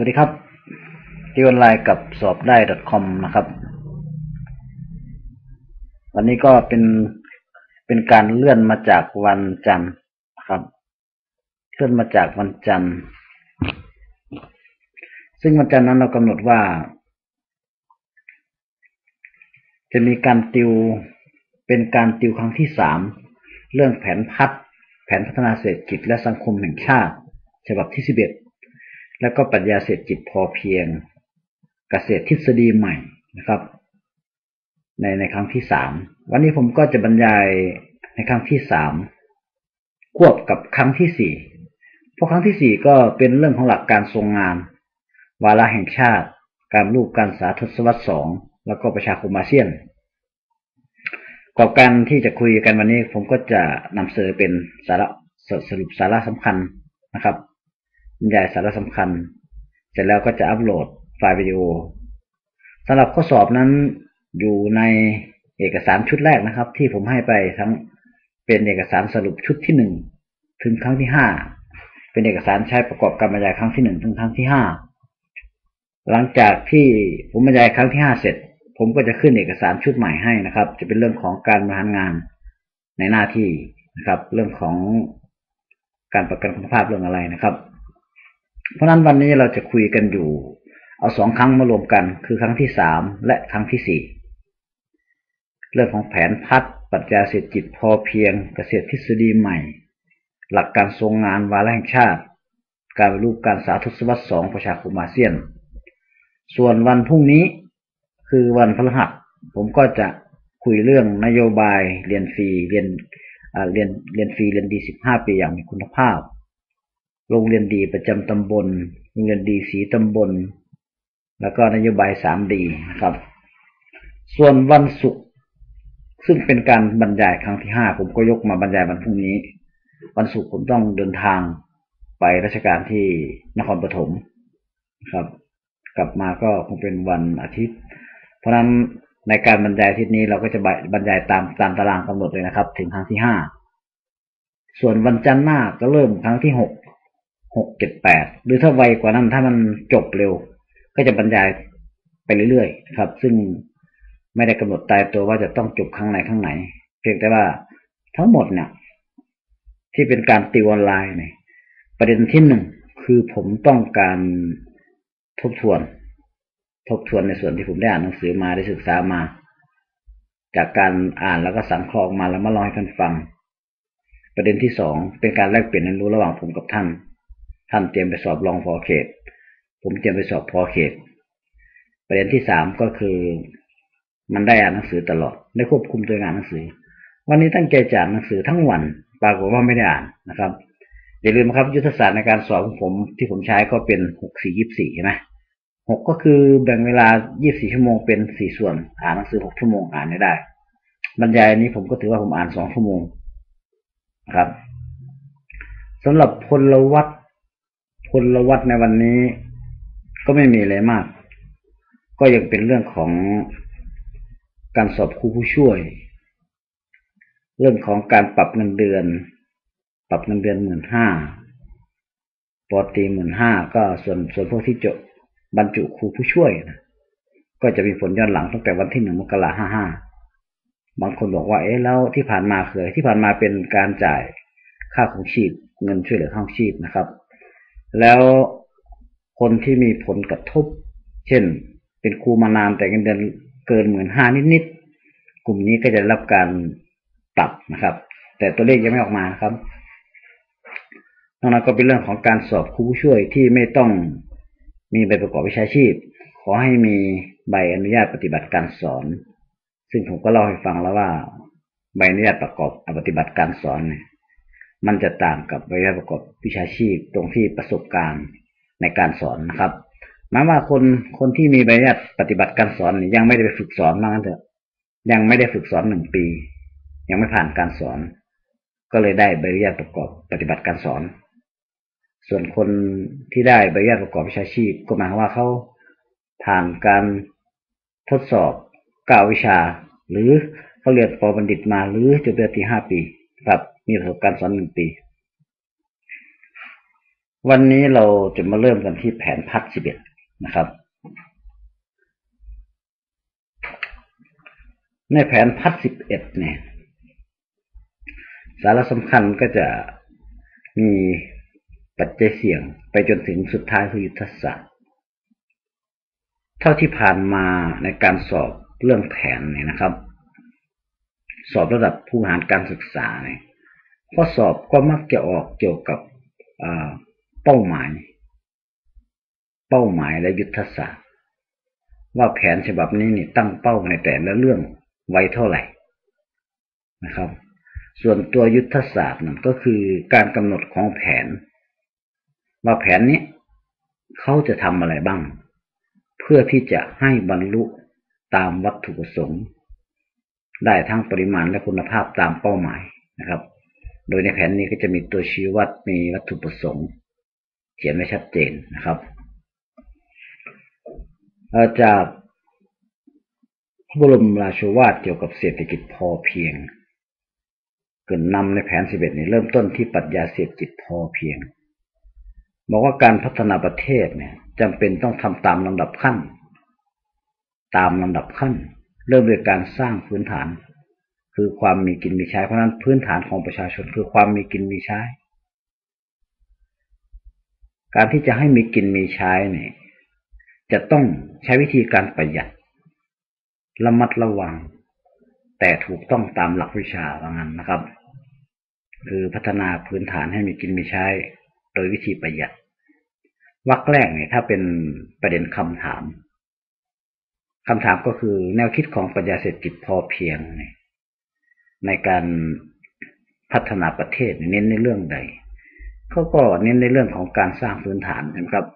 สวัสดีครับที่ออนไลน์กับสอบได้ .com นะครับ วันนี้ก็เป็นเป็นการเลื่อนมาจากวันจันทร์ครับ เลื่อนมาจากวันจันทร์ ซึ่งวันจันทร์นั้นเรากำหนดว่า จะมีการติวเป็นการติวครั้งที่สามเรื่องแผนพัฒแผนพัฒนาเศรษฐกิจและสังคมแห่งชาติ ฉบับที่สิบเอ็ด แล้วก็ปรัชญาเศรษฐกิจพอเพียงเกษตรทฤษฎีใหม่นะครับ ในในครั้งที่สามวันนี้ผมก็จะบรรยายในครั้งที่สามควบกับครั้งที่สี่เพราะครั้งที่สี่ก็เป็นเรื่องของหลักการทรงงาน วาระแห่งชาติ การรูปการสาทศวรรษสองแล้วก็ประชาคมอาเซียนกอบการที่จะคุยกันวันนี้ผมก็จะนำเสนอเป็นสาระสรุปสาระสำคัญนะครับ บรรยายสาระสำคัญ เสร็จแล้วก็จะอัปโหลดไฟล์วิดีโอสำหรับข้อสอบนั้นอยู่ในเอกสารชุดแรกนะครับ ที่ผมให้ไปทั้งเป็นเอกสารสรุปชุดที่หนึ่งถึงครั้งที่ห้าเป็นเอกสารใช้ประกอบการบรรยายครั้งที่หนึ่งถึงครั้งที่ห้าหลังจากที่ผมบรรยายครั้งที่ห้าเสร็จ ผมก็จะขึ้นเอกสารชุดใหม่ให้นะครับ จะเป็นเรื่องของการบริหารงานในหน้าที่นะครับ เรื่องของการประกันคุณภาพเรื่องอะไรนะครับ เพราะนั้นวันนี้เราจะคุยกันอยู่ เอาสองครั้งมารวมกัน คือครั้งที่สามและครั้งที่สี่เรื่องของแผนพัฒปัจจัยเศรษฐกิจพอเพียงเกษตรทฤษฎีใหม่ หลักการทรงงานวาระแห่งชาติ การรูปการสาทศวรรษสองประชาคมอาเซียน ส่วนวันพรุ่งนี้คือวันพฤหัสผมก็จะคุยเรื่องนโยบายเรียนฟรีเรียนเรียนเรียนฟรีเรียนดีสิบห้าปีอย่างมีคุณภาพ โรงเรียนดีประจำตำบล โรงเรียนดีสีตำบล แล้วก็นโยบายสามดีนะครับ ส่วนวันศุกร์ซึ่งเป็นการบรรยายครั้งที่ห้าผมก็ยกมาบรรยายวันพรุ่งนี้ วันศุกร์ผมต้องเดินทางไปราชการที่นครปฐมครับ กลับมาก็คงเป็นวันอาทิตย์ เพราะฉะนั้นในการบรรยายอาทิตย์นี้เราก็จะบรรยายตามตามตารางกำหนดเลยนะครับ ถึงครั้งที่ห้าส่วนวันจันทร์หน้าก็เริ่มครั้งที่หก หกเจ็ดแปดหรือถ้าไวกว่านั้นถ้ามันจบเร็ว ก็จะบรรยายไปเรื่อยๆครับ ซึ่งไม่ได้กำหนดตายตัวว่าจะต้องจบครั้งไหนครั้งไหน เพียงแต่ว่าทั้งหมดเนี่ยที่เป็นการติวออนไลน์เนี่ยประเด็นที่หนึ่งคือผมต้องการทบทวน ทบทวนในส่วนที่ผมได้อ่านหนังสือมาได้ศึกษามา จากการอ่านแล้วก็สังเคราะห์มาแล้วมาลองให้ท่านฟัง ประเด็นที่สองเป็นการแลกเปลี่ยนเรียนรู้ระหว่างผมกับท่าน ท่านเตรียมไปสอบรองพอเขต ผมเตรียมไปสอบพอเขต ประเด็นที่สามก็คือ มันได้อ่านหนังสือตลอดได้ควบคุมตัวงานหนังสือ วันนี้ตั้งใจจานหนังสือทั้งวันปรากฏว่าไม่ได้อ่านนะครับอย่าลืมครับยุทธศาสตร์ในการสอบของผมที่ผมใช้ก็เป็นหกสี่ยี่สี่ใช่ไหมหกก็คือแบ่งเวลายี่สี่ชั่วโมงเป็นสี่ส่วน อ่านหนังสือหกชั่วโมงอ่านได้ บรรยายนี้ผมก็ถือว่าผมอ่านสองชั่วโมงครับสำหรับพลวัต พลวัตในวันนี้ก็ไม่มีอะไรมาก ก็ยังเป็นเรื่องของการสอบครูผู้ช่วย เรื่องของการปรับเงินเดือน ปรับเงินเดือนหมื่นห้าปอตีหมื่นห้าก็ส่วนส่วนพวกที่จบบรรจุครูผู้ช่วยนะก็จะมีผลย้อนหลังตั้งแต่วันที่หนึ่งมกราห้าห้าบางคนบอกว่าเอ๊ะแล้วที่ผ่านมาเคยที่ผ่านมาเป็นการจ่ายค่าของชีพเงินช่วยเหลือค่าของชีพนะครับ แล้วคนที่มีผลกระทบ เช่น เป็นครูมานานแต่เงินเดือนเกินหมื่นห้านิดๆกลุ่มนี้ก็จะรับการปรับนะครับ แต่ตัวเลขยังไม่ออกมาครับนอกนั้นก็เป็นเรื่องของการสอบครูผู้ช่วยที่ไม่ต้องมีใบประกอบวิชาชีพ ขอให้มีใบอนุญาตปฏิบัติการสอน ซึ่งผมก็เล่าให้ฟังแล้วว่า ใบอนุญาตประกอบปฏิบัติการสอนเนี่ย มันจะต่างกับใบประกอบวิชาชีพตรงที่ประสบการณ์ในการสอนนะครับหมายว่าคนคนที่มีใบอนุญาตปฏิบัติการสอนยังไม่ได้ไปฝึกสอนมางั้นเถอะยังไม่ได้ฝึกสอนหนึ่งปี ยังไม่ผ่านการสอน ก็เลยได้ใบอนุญาตประกอบปฏิบัติการสอน ส่วนคนที่ได้ใบอนุญาตประกอบวิชาชีพ ก็หมายว่าเขาผ่านการทดสอบก้าวิชา หรือเขาเรียนปบัณฑิตมาหรือจบปริญญาตรีห้าปีครับ มีประสบการณ์สอนหนึ่งปี วันนี้เราจะมาเริ่มกันที่แผนพัฒสิบเอ็ดนะครับ ในแผนพัฒสิบเอ็ดเนี่ย สาระสำคัญก็จะมีปัจจัยเสี่ยงไปจนถึงสุดท้ายคือยุทธศาสตร์ เท่าที่ผ่านมาในการสอบเรื่องแผนเนี่ยนะครับ สอบระดับผู้หารการศึกษาเนี่ย ข้อสอบก็มักจะออกเกี่ยวกับเป้าหมาย เป้าหมายและยุทธศาสตร์ ว่าแผนฉบับนี้นี่ตั้งเป้าในแต่ละเรื่องไว้เท่าไหร่นะครับ ส่วนตัวยุทธศาสตร์นั่นก็คือการกำหนดของแผน ว่าแผนนี้เขาจะทำอะไรบ้าง เพื่อที่จะให้บรรลุตามวัตถุประสงค์ ได้ทั้งปริมาณและคุณภาพตามเป้าหมายนะครับ โดยในแผนนี้ก็จะมีตัวชี้วัดมีวัตถุประสงค์ เขียนไว้ชัดเจนนะครับจากพระบรมราชวาทเกี่ยวกับเศรษฐกิจพอเพียง เกิดนำในแผนสิบเอ็ดนี้เริ่มต้นที่ปรัชญาเศรษฐกิจพอเพียง บอกว่าการพัฒนาประเทศเนี่ยจำเป็นต้องทำตามลำดับขั้น ตามลำดับขั้น เริ่มด้วยการสร้างพื้นฐาน คือความมีกินมีใช้ เพราะนั้นพื้นฐานของประชาชนคือความมีกินมีใช้ การที่จะให้มีกินมีใช้เนี่ยจะต้องใช้วิธีการประหยัดระมัดระวัง แต่ถูกต้องตามหลักวิชาว่างั้นนะครับ คือพัฒนาพื้นฐานให้มีกินมีใช้ โดยวิธีประหยัดวักแรกเนี่ยถ้าเป็นประเด็นคำถามคำถามก็คือแนวคิดของปัญญาเศรษฐกิจพอเพียงเนี่ย ในการพัฒนาประเทศเน้นในเรื่องใดเขาก็เน้นในเรื่องของการสร้างพื้นฐานนะครับ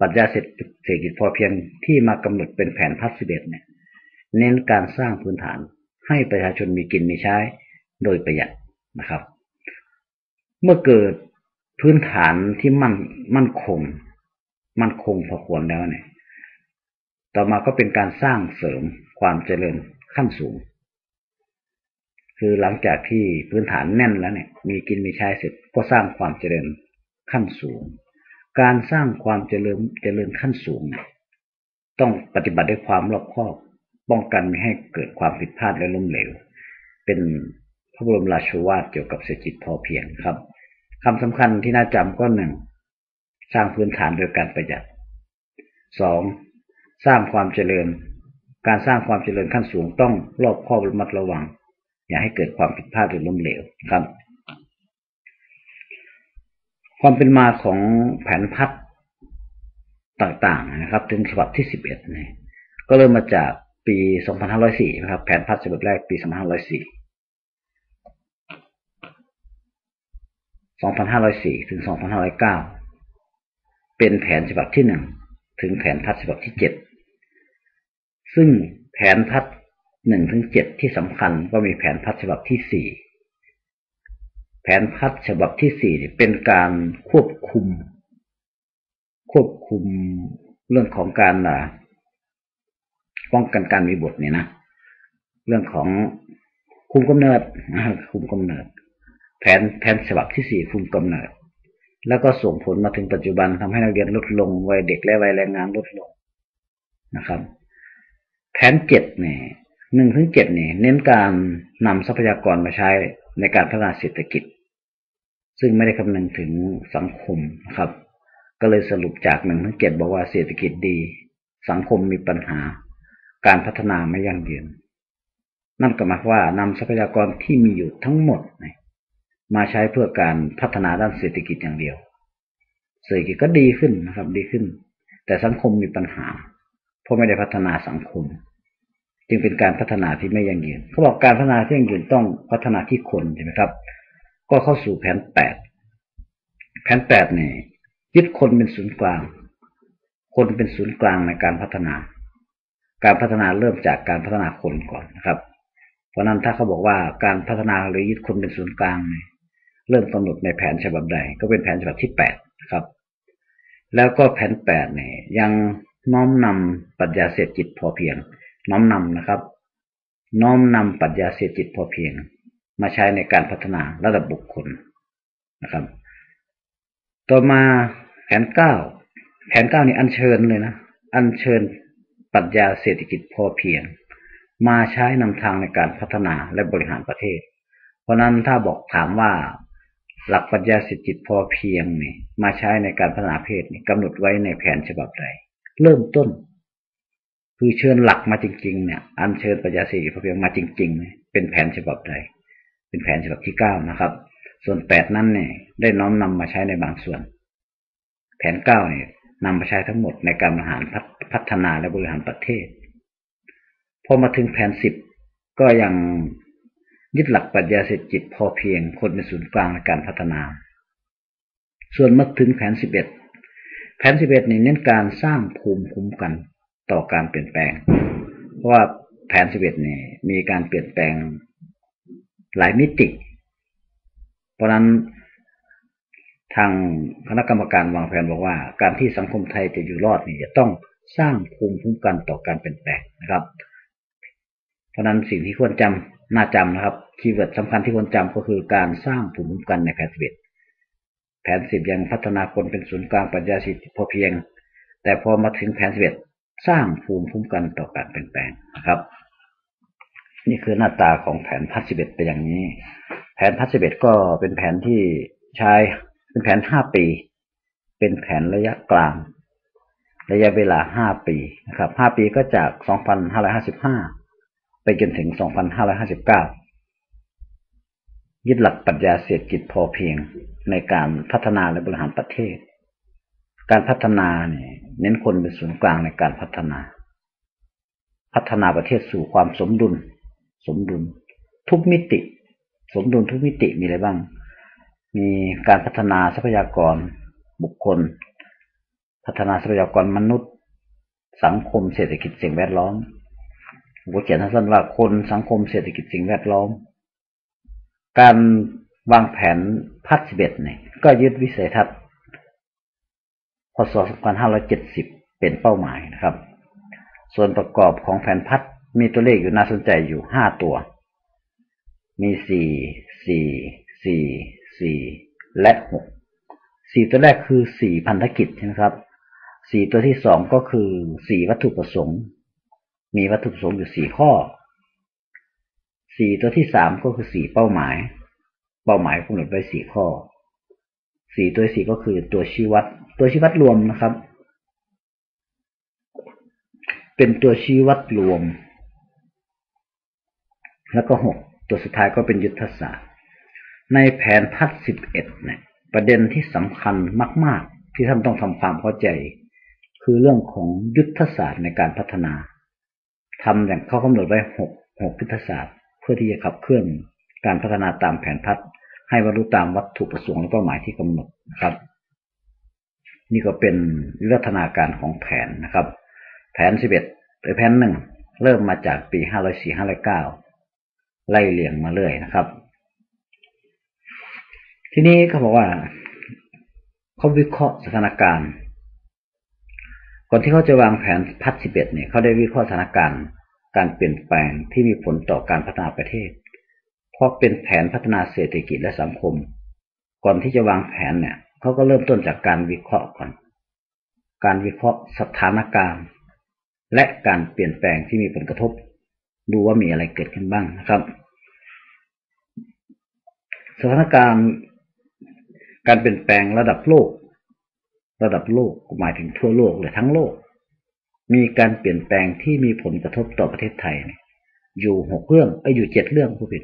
ปรัชญาเศรษฐกิจพอเพียงที่มากำหนดเป็นแผนพัฒน์เด็ดเนี่ยเน้นการสร้างพื้นฐาน ให้ประชาชนมีกินมีใช้โดยประหยัดนะครับ เมื่อเกิดพื้นฐานที่มั่นมั่นคง มั่นคงพอควรแล้วเนี่ย ต่อมาก็เป็นการสร้างเสริมความเจริญขั้นสูง คือหลังจากที่พื้นฐานแน่นแล้วเนี่ย มีกินมีใช้เสร็จก็สร้างความเจริญขั้นสูง การสร้างความเจริญเจริญขั้นสูง ต้องปฏิบัติด้วยความรอบคอบป้องกันไม่ให้เกิดความผิดพลาดและล้มเหลว เป็นพระบรมราชวาทเกี่ยวกับเศรษฐกิจพอเพียงครับคำสำคัญที่น่าจำก็หนึ่งสร้างพื้นฐานโดยการประหยัดสองสร้างความเจริญ การสร้างความเจริญขั้นสูงต้องรอบคอบระมัดระวัง อย่าให้เกิดความผิดพลาดหรือล้มเหลวครับ ความเป็นมาของแผนพัฒต่างๆนะครับ ถึงฉบับที่สิบเอ็ดเนี่ยก็เริ่มมาจากปี2504นห้าร้อยสี่นะครับ แผนพัฒฉบับแรกปี2504 2504ถึง2509เป็นแผนฉบับที่หนึ่งถึงแผนพัฒฉบับที่เจ็ดซึ่งแผนพัฒ หนึ่งถึงเจ็ดที่สำคัญก็มีแผนพัฒฉบับที่สี่แผนพัฒฉบับที่สี่เป็นการควบคุม ควบคุมเรื่องของการป้องกันการมีบทเนี่ยนะเรื่องของคุมกำเนิดคุมกำเนิด แผนแผนฉบับที่สี่คุมกำเนิด แล้วก็ส่งผลมาถึงปัจจุบันทำให้นักเรียนลดลงวัยเด็กและวัยแรงงานลดลงนะครับ แผนเจ็ดเนี่ย หนึ่งถึงเจ็ดนี่เน้นการนำทรัพยากรมาใช้ในการพัฒนาเศรษฐกิจ ซึ่งไม่ได้คำนึงถึงสังคมนะครับ ก็เลยสรุปจากหนึ่งถึงเจ็ดบอกว่าเศรษฐกิจดี สังคมมีปัญหา การพัฒนาไม่ยั่งยืนนั่นก็หมายว่านำทรัพยากรที่มีอยู่ทั้งหมดมาใช้เพื่อการพัฒนาด้านเศรษฐกิจอย่างเดียว เศรษฐกิจก็ดีขึ้นนะครับ ดีขึ้น แต่สังคมมีปัญหา เพราะไม่ได้พัฒนาสังคม จึงเป็นการพัฒนาที่ไม่ยั่งยืนเขาบอกการพัฒนาที่ยั่งยืนต้องพัฒนาที่คนใช่ไหมครับ ก็เข้าสู่แผนแปดแผนแปดเนี่ยยึดคนเป็นศูนย์กลาง คนเป็นศูนย์กลางในการพัฒนา การพัฒนาเริ่มจากการพัฒนาคนก่อนนะครับ เพราะนั้นถ้าเขาบอกว่าการพัฒนาหรือยึดคนเป็นศูนย์กลางเนี่ยเริ่มกำหนดในแผนฉบับใด ก็เป็นแผนฉบับที่แปดครับ แล้วก็แผนแปดเนี่ยยังน้อมนำปรัชญาเศรษฐกิจพอเพียง น้อมนำนะครับ น้อมนำปรัชญาเศรษฐกิจพอเพียง มาใช้ในการพัฒนาระดับบุคคลนะครับ ต่อมาแผนเก้าแผนเก้านี่อัญเชิญเลยนะ อัญเชิญปรัชญาเศรษฐกิจพอเพียง มาใช้นำทางในการพัฒนาและบริหารประเทศ เพราะนั้นถ้าบอกถามว่าหลักปรัชญาเศรษฐกิจพอเพียงนี่มาใช้ในการพัฒนาประเทศนี่กำหนดไว้ในแผนฉบับใด เริ่มต้น คือเชิญหลักมาจริง ๆ เนี่ย อัญเชิญปรัชญาเศรษฐกิจพอเพียงมาจริง ๆ เป็นแผนฉบับใด เป็นแผนฉบับที่เก้านะครับ ส่วนแปดนั้นเนี่ย ได้น้อมนำมาใช้ในบางส่วน แผนเก้าเนี่ยนำมาใช้ทั้งหมดในการบริหารพัฒนาและบริหารประเทศ พอมาถึงแผนสิบก็ยังยึดหลักปรัชญาเศรษฐกิจพอเพียงคนเป็นศูนย์กลางในการพัฒนา ส่วนมาถึงแผนสิบเอ็ดแผนสิบเอ็ดนี่เน้นการสร้างภูมิคุ้มกัน ต่อการเปลี่ยนแปลง เพราะว่าแผนสิบเอ็ดนี่ยมีการเปลี่ยนแปลงหลายมิติ เพราะนั้นทางคณะกรรมการวางแผนบอกว่า การที่สังคมไทยจะอยู่รอดนี่จะต้องสร้างภูมิคุ้มกันต่อการเปลี่ยนแปลงนะครับ เพราะนั้นสิ่งที่ควรจำน่าจำนะครับคีย์เวิร์ดสำคัญที่ควรจำก็คือการสร้างภูมิคุ้มกันในแผนสิบแผนสิบยังพัฒนาคนเป็นศูนย์กลางปัญญาสิทธิพอเพียง แต่พอมาถึงแผนสิบ สร้างภูมิคุ้มกันต่อการเปลี่ยนแปลงนะครับ นี่คือหน้าตาของแผนพัฒสิบเอ็ดเป็นอย่างนี้ แผนพัฒสิบเอ็ดก็เป็นแผนที่ใช้เป็นแผนห้าปี เป็นแผนระยะกลาง ระยะเวลาห้าปีนะครับห้าปีก็จากสองพันห้าร้อยห้าสิบห้าไปจนถึงสองพันห้าร้อยห้าสิบเก้ายึดหลักปรัชญาเศรษฐกิจพอเพียงในการพัฒนาและบริหารประเทศ การพัฒนาเนี่ยเน้นคนเป็นศูนย์กลางในการพัฒนา พัฒนาประเทศสู่ความสมดุล สมดุล ทุกมิติ สมดุลทุกมิติมีอะไรบ้าง มีการพัฒนาทรัพยากร บุคคล พัฒนาทรัพยากรมนุษย์ สังคมเศรษฐกิจสิ่งแวดล้อมผมเขียนสั้นว่าคนสังคมเศรษฐกิจสิ่งแวดล้อม การวางแผนพัฒน์สิบเอ็ดเนี่ยก็ยึดวิสัยทัศน์ พศ 2570 เป็นเป้าหมายนะครับ ส่วนประกอบของแผนพัฒน์มีตัวเลขอยู่น่าสนใจอยู่ห้าตัว มีสี่สี่สี่สี่และหกสี่ตัวแรกคือสี่พันธกิจนะครับสี่ตัวที่สองก็คือสี่วัตถุประสงค์ มีวัตถุประสงค์อยู่สี่ข้อสี่ตัวที่สามก็คือสี่เป้าหมาย เป้าหมายกำหนดไว้สี่ข้อ สี่ตัวสี่ก็คือตัวชี้วัด ตัวชี้วัดรวมนะครับ เป็นตัวชี้วัดรวม แล้วก็หกตัวสุดท้ายก็เป็นยุทธศาสตร์ ในแผนพัฒสิบเอ็ดเนี่ย ประเด็นที่สำคัญมาก ๆ ที่ท่านต้องทำความเข้าใจ คือเรื่องของยุทธศาสตร์ในการพัฒนาทำอย่างเขากำหนดไว้หกหกยุทธศาสตร์ เพื่อที่จะขับเคลื่อนการพัฒนาตามแผนพัฒ ให้บรรลุตามวัตถุประสงค์และเป้าหมายที่กำหนดนะครับ นี่ก็เป็นวิวัฒนาการของแผนนะครับ แผนสิบเอ็ดหรือแผนหนึ่งเริ่มมาจากปีห้าร้อยสี่ห้าร้อยเก้าไล่เลียงมาเรื่อยนะครับ ทีนี้เขาบอกว่าเขาวิเคราะห์สถานการณ์ก่อนที่เขาจะวางแผนพัฒสิบเอ็ดเนี่ยเขาได้วิเคราะห์สถานการณ์การเปลี่ยนแปลงที่มีผลต่อการพัฒนาประเทศ ราะเป็นแผนพัฒนาเศรษฐกิจและสังคม ก่อนที่จะวางแผนเนี่ยเขาก็เริ่มต้นจากการวิเคราะห์ก่อน การวิเคราะห์สถานการณ์ และการเปลี่ยนแปลงที่มีผลกระทบ ดูว่ามีอะไรเกิดขึ้นบ้างนะครับ สถานการณ์การเปลี่ยนแปลงระดับโลก ระดับโลกหมายถึงทั่วโลกเลยทั้งโลก มีการเปลี่ยนแปลงที่มีผลกระทบต่อประเทศไทย อยู่หกเรื่องไอ้อยู่เจ็ดเรื่องผู้ผิด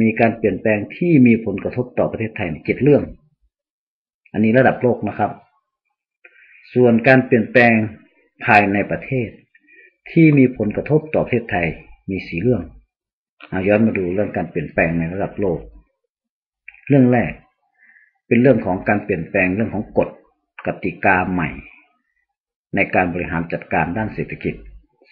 มีการเปลี่ยนแปลงที่มีผลกระทบต่อประเทศไทยเจ็ดเรื่อง อันนี้ระดับโลกนะครับ ส่วนการเปลี่ยนแปลงภายในประเทศ ที่มีผลกระทบต่อประเทศไทยมีสี่เรื่องเอาย้อนมาดูเรื่องการเปลี่ยนแปลงในระดับโลก เรื่องแรก เป็นเรื่องของการเปลี่ยนแปลงเรื่องของกฎกติกาใหม่ ในการบริหารจัดการด้านเศรษฐกิจ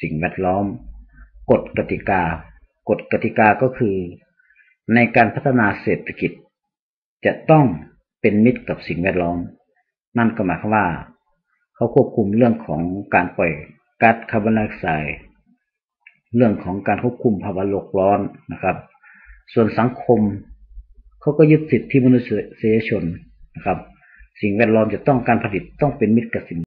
สิ่งแวดล้อม กฎกติกา กฎกติกาก็คือ ในการพัฒนาเศรษฐกิจ จะต้องเป็นมิตรกับสิ่งแวดล้อม นั่นก็หมายความว่า เขาควบคุมเรื่องของการปล่อยก๊าซคาร์บอนไดออกไซด์เรื่องของการควบคุมภาวะโลกร้อนนะครับ ส่วนสังคมเขาก็ยึดสิทธิมนุษยชนนะครับ สิ่งแวดล้อมจะต้องการผลิตต้องเป็นมิตรกับสิ่ง